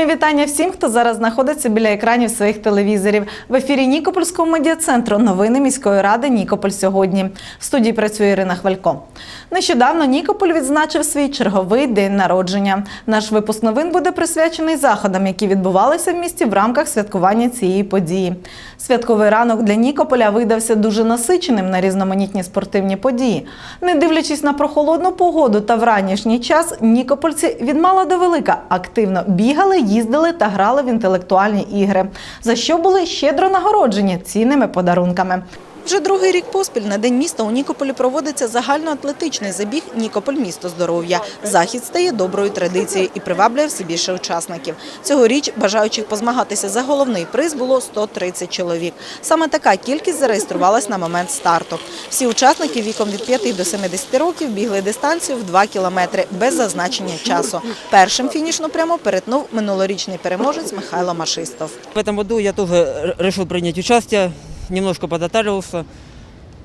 Мої вітання всім, хто зараз знаходиться біля екранів своїх телевізорів. В ефірі Нікопольського медіацентру новини міської ради Нікополь сьогодні. В студії працює Ірина Хвалько. Нещодавно Нікополь відзначив свій черговий день народження. Наш випуск новин буде присвячений заходам, які відбувалися в місті в рамках святкування цієї події. Святковий ранок для Нікополя видався дуже насиченим на різноманітні спортивні події. Не дивлячись на прохолодну погоду та вранішній час, нікопольці від мала до велика активно бігали, їздили та грали в інтелектуальні ігри, за що були щедро нагороджені цінними подарунками. Вже другий рік поспіль на День міста у Нікополі проводиться загальноатлетичний забіг Нікополь місто здоров'я. Захід стає доброю традицією і приваблює все більше учасників. Цьогоріч бажаючих позмагатися за головний приз було 130 чоловік. Саме така кількість зареєструвалась на момент старту. Всі учасники віком від 5 до 70 років бігли дистанцію в 2 кілометри без зазначення часу. Першим фінішну прямо перетнув минулорічний переможець Михайло Машистов. В этом году я тоже р- решил принять участие, немножко подотаривался.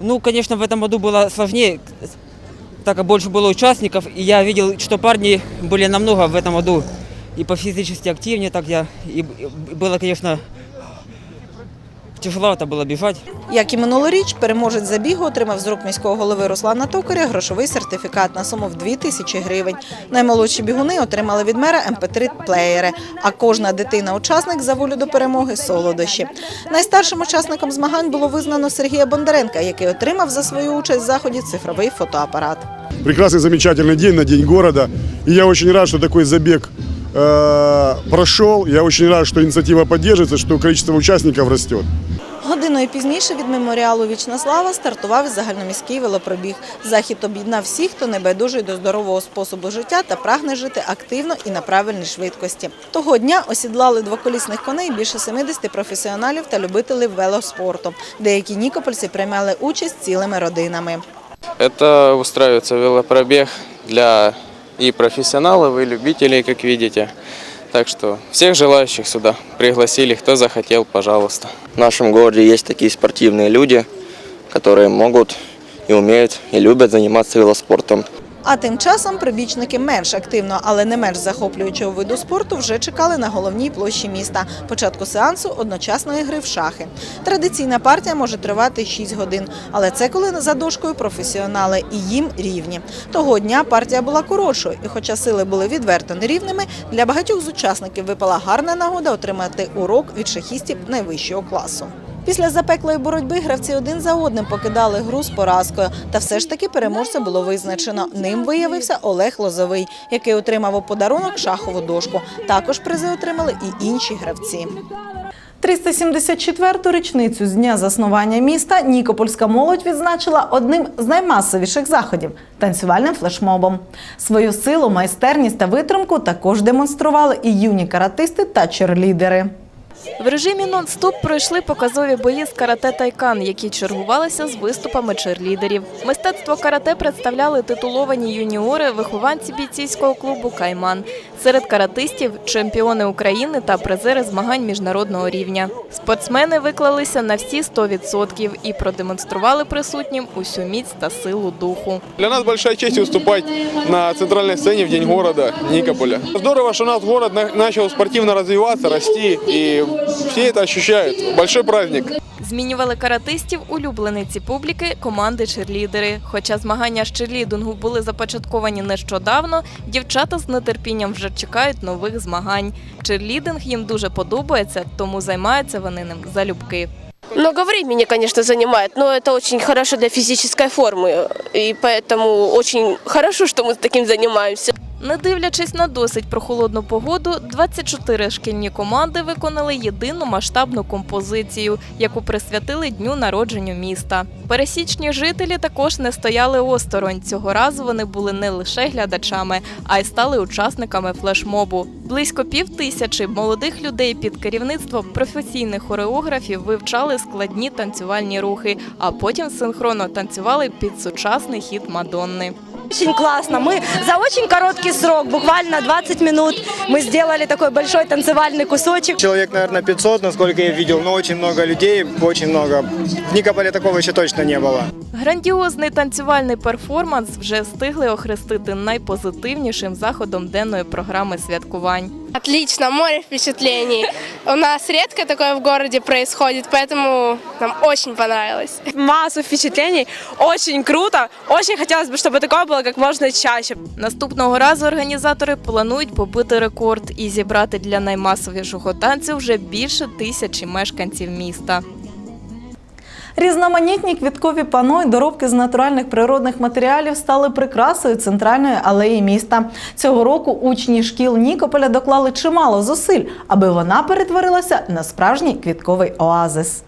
Ну, конечно, в этом году было сложнее, так как больше было участников, и я видел, что парни были намного в этом году и по физически активнее, так я, и, и было, конечно, тяжеловато было бежать. Як і минулоріч, переможець забігу отримав з рук міського голови Руслана Токаря грошовий сертифікат на суму в 2 тисячі гривень. Наймолодші бігуни отримали від мера МП3 плеєри, а кожна дитина-учасник за волю до перемоги солодощі. Найстаршим учасником змагань було визнано Сергія Бондаренка, який отримав за свою участь в заході цифровий фотоапарат. Прекрасный, замечательный день на День города. И я очень рад, что такой забег э, прошел. Я очень рад, что инициатива поддерживается, что количество участников растет. Годиною пізніше від меморіалу Вічна слава стартував загальноміський велопробіг. Захід об'єднав всіх, хто небайдужий до здорового способу життя та прагне жити активно і на правильній швидкості. Того дня осідлали двоколісних коней більше 70 професіоналів та любителів велоспорту. Деякі нікопольці приймали участь цілими родинами. Это устраивается велопробег для и профессионалов, и любителей, как видите. Так что всех желающих сюда пригласили, кто захотел, пожалуйста. В нашем городе есть такие спортивные люди, которые могут и умеют, и любят заниматься велоспортом. А тим часом прибічники менш активно, але не менш захоплюючого виду спорту вже чекали на головній площі міста. Початку сеансу одночасної гри в шахи. Традиційна партія може тривати 6 годин, але це коли за дошкою професіонали і їм рівні. Того дня партія була коротшою, і хоча сили були відверто нерівними, для багатьох з учасників випала гарна нагода отримати урок від шахістів найвищого класу. Після запеклої боротьби гравці один за одним покидали гру з поразкою. Та все ж таки переможця було визначено. Ним виявився Олег Лозовий, який отримав у подарунок шахову дошку. Також призи отримали і інші гравці. 374-ту річницю з дня заснування міста Нікопольська молодь відзначила одним з наймасовіших заходів танцювальним флешмобом. Свою силу, майстерність та витримку також демонстрували і юні каратисти та черлідери. В режимі нон-стоп пройшли показові бої з карате тайкан, які чергувалися з виступами черлідерів. Мистецтво карате представляли титуловані юніори, вихованці бійцівського клубу Кайман. Серед каратистів чемпіони України та призери змагань міжнародного рівня. Спортсмени виклалися на всі 100% і продемонстрували присутнім усю міць та силу духу. Для нас большая честь выступать на центральной сцене в День города Никополя. Здорово, у нас город на- спортивно развиваться, расти, и все это ощущают. Большой праздник. Змінювали каратистів улюблениці публіки команди черлідери. Хоча змагання з черлідингу були започатковані нещодавно, дівчата з нетерпінням вже чекають нових змагань. Черлідинг їм дуже подобається, тому займаються вони ним залюбки. Много времени, конечно, занимает, но это очень хорошо для физической формы. И поэтому очень хорошо, что мы таким занимаемся. Не дивлячись на досить прохолодну погоду, 24 шкільні команди виконали єдину масштабну композицію, яку присвятили дню народження міста. Пересічні жителі також не стояли осторонь. Цього разу вони були не лише глядачами, а й стали учасниками флешмобу. Близько пів тисячі молодих людей під керівництвом професійних хореографів вивчали складні танцювальні рухи, а потім синхронно танцювали під сучасний хіт Мадонни. Очень классно. Мы за очень короткий срок, буквально 20 минут, мы сделали такой большой танцевальный кусочек. Человек, наверное, 500, насколько я видел, но очень много людей, очень много. В Никополе такого еще точно не было. Грандіозний танцювальний перформанс вже встигли охрестити найпозитивнішим заходом денної програми святкувань. Отлично, море впечатлений. У нас редко такое в городе происходит, поэтому нам очень понравилось. Массу впечатлений, очень круто. Очень хотелось бы, чтобы такое было как можно чаще. Наступного разу організатори планують побити рекорд і зібрати для наймасовішого танцю вже більше тисячі мешканців міста. Різноманітні квіткові пано й доробки з натуральних природних матеріалів стали прикрасою центральної алеї міста. Цього року учні шкіл Нікополя доклали чимало зусиль, аби вона перетворилася на справжній квітковий оазис.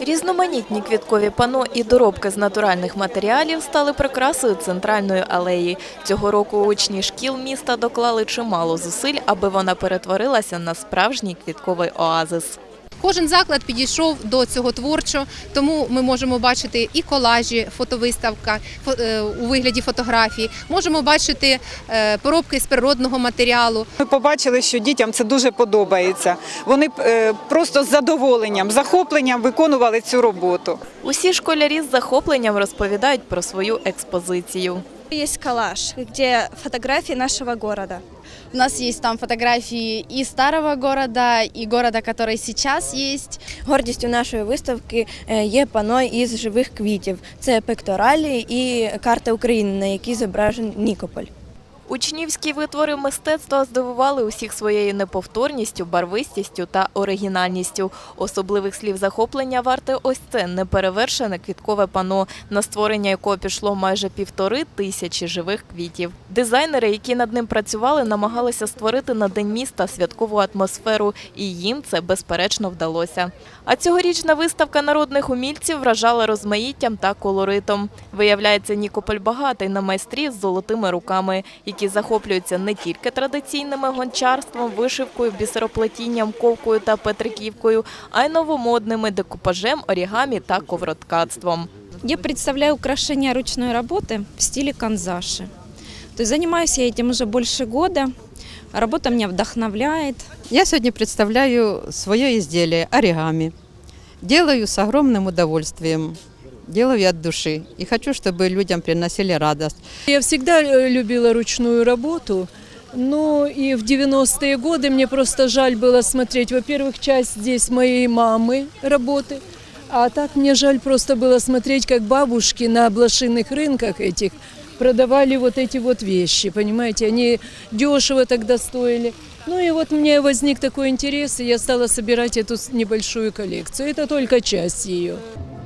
Різноманітні квіткові пано і доробки з натуральних матеріалів стали прикрасою центральної алеї. Цього року учні шкіл міста доклали чимало зусиль, аби вона перетворилася на справжній квітковий оазис. Кожен заклад підійшов до цього творчо, тому ми можемо бачити і колажі, фотовиставка е, у вигляді фотографій. Можемо бачити е, поробки з природного матеріалу. Ми побачили, що дітям це дуже подобається. Вони е, просто з задоволенням, захопленням виконували цю роботу. Усі школярі з захопленням розповідають про свою експозицію. Есть коллаж, где фотографии нашего города. У нас є там фотографії і старого города, і города, який сейчас есть. Гордістю нашої виставки е, є пано із живих квітів. Це пекторалі і карта України, на якій зображений Нікополь. Учнівські витвори мистецтва здивували усіх своєю неповторністю, барвистістю та оригінальністю. Особливих слів захоплення варте ось це неперевершене квіткове пано, на створення якого пішло майже півтори тисячі живих квітів. Дизайнери, які над ним працювали, намагалися створити на день міста святкову атмосферу, і їм це безперечно вдалося. А цьогорічна виставка народних умільців вражала розмаїттям та колоритом. Виявляється, Нікополь багатий на майстрів з золотими руками, які захоплюються не тільки традиційними гончарством, вишивкою, бісероплетінням, ковкою та петриківкою, а й новомодними декупажем, орігамі та ковроткацтвом. Я представляю украшения ручной работы в стиле канзаши. То есть занимаюсь я этим уже больше года. Работа меня вдохновляет. Я сегодня представляю свое изделие оригами. Делаю с огромным удовольствием. Делаю от души. И хочу, чтобы людям приносили радость. Я всегда э, любила ручную работу, но и в 90-е годы мне просто жаль было смотреть, во-первых, часть здесь моей мамы работы, а так мне жаль просто было смотреть, как бабушки на блошиных рынках этих продавали вот эти вот вещи, понимаете, они дешево тогда стоили. Ну и вот мне возник такой интерес, и я стала собирать эту с- небольшую коллекцию. Это только часть ее.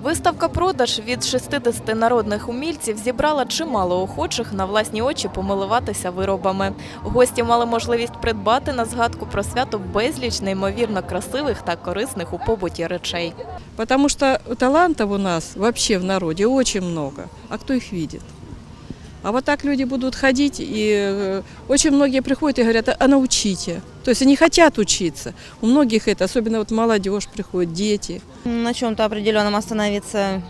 Виставка продаж від 60 народних умільців зібрала чимало охочих на власні очі помилуватися виробами. Гості мали можливість придбати на згадку про свято безліч неймовірно красивих та корисних у побуті речей. Потому що талантів у нас вообще в народі дуже много. А хто їх видит? А вот так люди будут ходить, и э, очень многие приходят и говорят, а научите. То есть они хотят учиться. У многих это, особенно вот молодежь приходит, дети. На чем-то определенном остановиться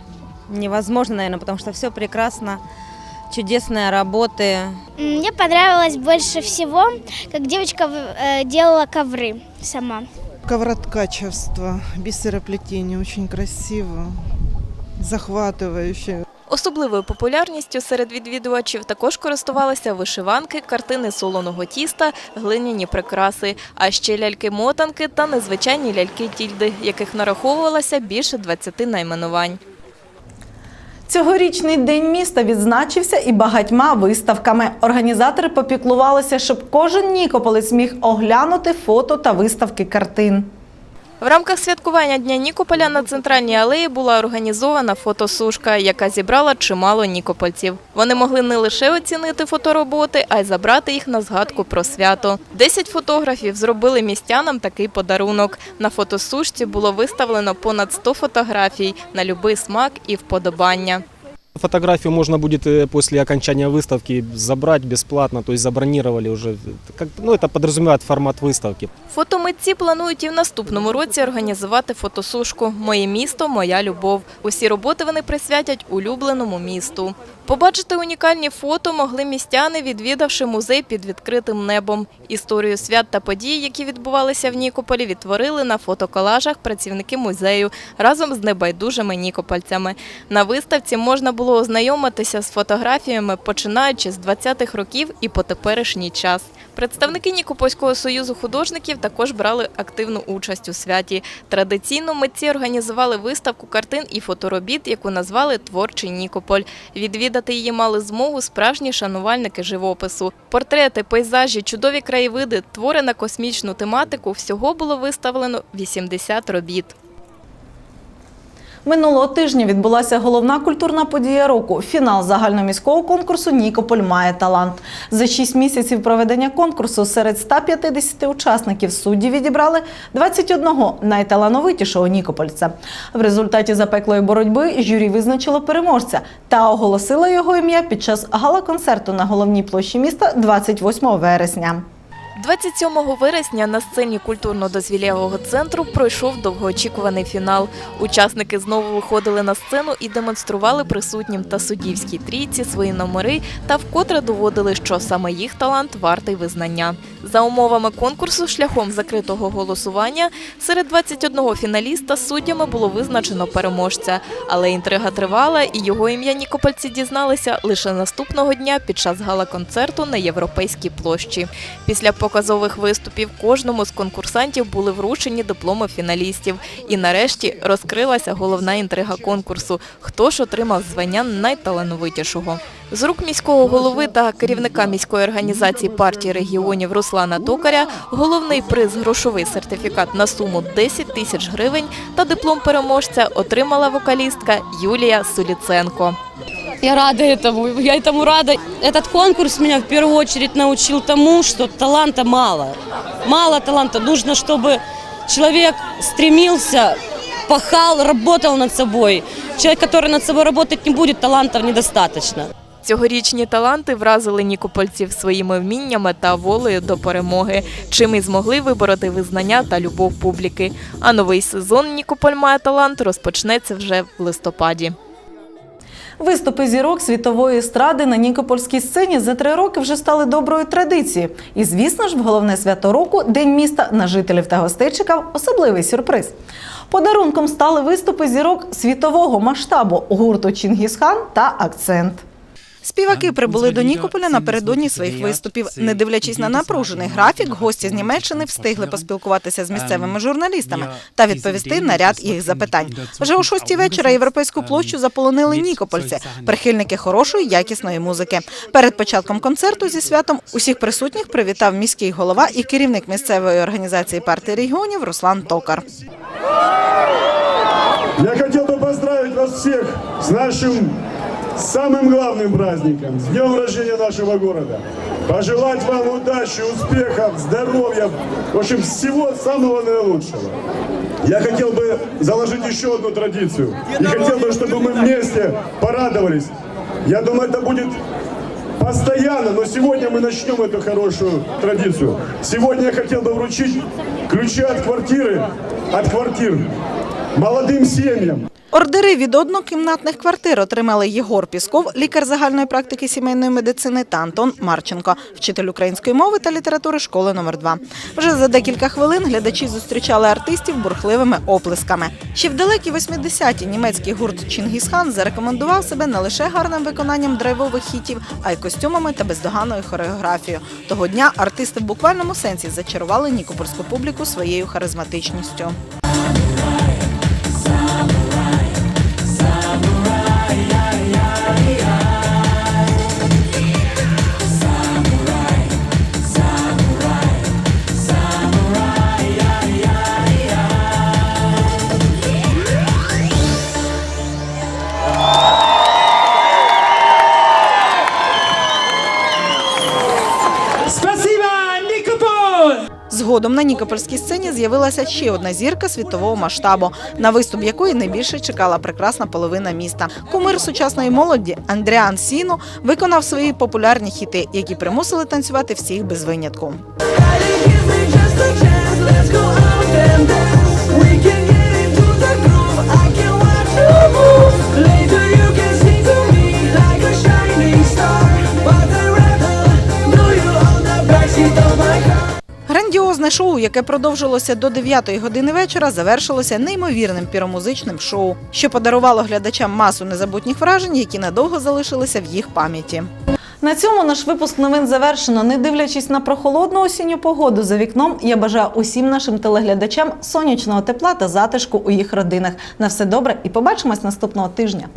невозможно, наверное, потому что все прекрасно, чудесные работы. Мне понравилось больше всего, как девочка э, делала ковры сама. Ковроткачество, бисероплетение очень красиво, захватывающе. Особливою популярністю серед відвідувачів також користувалися вишиванки, картини солоного тіста, глиняні прикраси, а ще ляльки-мотанки та незвичайні ляльки-тільди, яких нараховувалося більше 20 найменувань. Цьогорічний день міста відзначився і багатьма виставками. Організатори попіклувалися, щоб кожен нікополець міг оглянути фото та виставки картин. В рамках святкування Дня Нікополя на центральній алеї була організована фотосушка, яка зібрала чимало нікопольців. Вони могли не лише оцінити фотороботи, а й забрати їх на згадку про свято. Десять фотографів зробили містянам такий подарунок. На фотосушці було виставлено понад 100 фотографій на любий смак і вподобання. Фотографию можно будет э, после окончания выставки забрать бесплатно, то есть забронировали уже. Как, ну, это подразумевает формат выставки. Фотомитці планують і в наступному році організувати фотосушку Моє місто, моя любов. Усі роботи вони присвятять улюбленому місту. Побачити унікальні фото могли містяни, відвідавши музей під відкритим небом. Історію свят та подій, які відбувалися в Нікополі, відтворили на фотоколажах працівники музею разом з небайдужими нікопольцями. На виставці можна було було ознайомитися з фотографіями, починаючи з 20-х років і по теперішній час. Представники Нікопольського союзу художників також брали активну участь у святі. Традиційно митці організували виставку картин і фоторобіт, яку назвали Творчий Нікополь. Відвідати її мали змогу справжні шанувальники живопису. Портрети, пейзажі, чудові краєвиди, твори на космічну тематику всього було виставлено 80 робіт. Минулого тижня відбулася головна культурна подія року фінал загальноміського конкурсу Нікополь має талант. За 6 місяців проведення конкурсу серед 150 учасників судді відібрали 21 найталановитішого нікопольця. В результаті запеклої боротьби журі визначило переможця та оголосило його ім'я під час гала-концерту на головній площі міста 28 вересня. 27 вересня на сцені культурно-дозвілєвого центру пройшов довгоочікуваний фінал. Учасники знову виходили на сцену і демонстрували присутнім та суддівській трійці свої номери та вкотре доводили, що саме їх талант вартий визнання. За умовами конкурсу шляхом закритого голосування серед 21 фіналіста суддями було визначено переможця. Але інтрига тривала, і його ім'я Нікопольці дізналися лише наступного дня під час гала-концерту на Європейській площі. Після показових виступів кожному з конкурсантів були вручені дипломи фіналістів. І нарешті розкрилася головна інтрига конкурсу – хто ж отримав звання найталановитішого. З рук міського голови та керівника міської організації партії регіонів Руслана Токаря головний приз грошовий сертифікат на суму 10 тисяч гривень та диплом переможця отримала вокалістка Юлія Суліценко. Я рада этому, я этому рада. Этот конкурс меня в первую очередь научил тому, что таланта мало. Мало таланта. Нужно, чтобы человек стремился, пахал, работал над собой. Человек, который над собой работать не будет, талантов недостаточно. Цьогорічні таланти вразили нікопольців своїми вміннями та волею до перемоги, чим і змогли вибороти визнання та любов публіки. А новий сезон Нікополь має талант розпочнеться вже в листопаді. Виступи зірок світової естради на Нікопольській сцені за три роки вже стали доброю традицією. І, звісно ж, в головне свято року День міста на жителів та гостей чекав особливий сюрприз. Подарунком стали виступи зірок світового масштабу гурту Чингісхан та Акцент. Співаки прибули до Нікополя напередодні своїх виступів. Не дивлячись на напружений графік, гості з Німеччини встигли поспілкуватися з місцевими журналістами та відповісти на ряд їх запитань. Вже о шостій вечора європейську площу заполонили нікопольці, прихильники хорошої якісної музики. Перед початком концерту зі святом усіх присутніх привітав міський голова і керівник місцевої організації партії регіонів Руслан Токар. Я хотел бы поздравить вас всех с нашим самым главным праздником, с днем рождения нашего города. Пожелать вам удачи, успехов, здоровья, в общем, всего самого наилучшего. Я хотел бы заложить еще одну традицию. И хотел бы, чтобы мы вместе порадовались. Я думаю, это будет постоянно, но сегодня мы начнем эту хорошую традицию. Сегодня я хотел бы вручить ключи от квартиры, от квартир молодым семьям. Ордери від однокімнатних квартир отримали Єгор Пісков, лікар загальної практики сімейної медицини, та Антон Марченко, вчитель української мови та літератури школи номер 2 Вже за декілька хвилин глядачі зустрічали артистів бурхливими оплесками. Ще в далекі 80-ті німецький гурт Чингісхан зарекомендував себе не лише гарним виконанням драйвових хітів, а й костюмами та бездоганною хореографією. Того дня артисти в буквальному сенсі зачарували нікопольську публіку своєю харизматичністю. Згодом на Нікопольській сцені з'явилася ще одна зірка світового масштабу, на виступ якої найбільше чекала прекрасна половина міста. Кумир сучасної молоді Андріан Сіно виконав свої популярні хіти, які примусили танцювати всіх без винятку. Грандіозне шоу, яке продовжилося до 9 години вечора, завершилося неймовірним піромузичним шоу, що подарувало глядачам масу незабутніх вражень, які надовго залишилися в їх пам'яті. На цьому наш випуск новин завершено. Не дивлячись на прохолодну осінню погоду за вікном, я бажаю усім нашим телеглядачам сонячного тепла та затишку у їх родинах. На все добре і побачимось наступного тижня.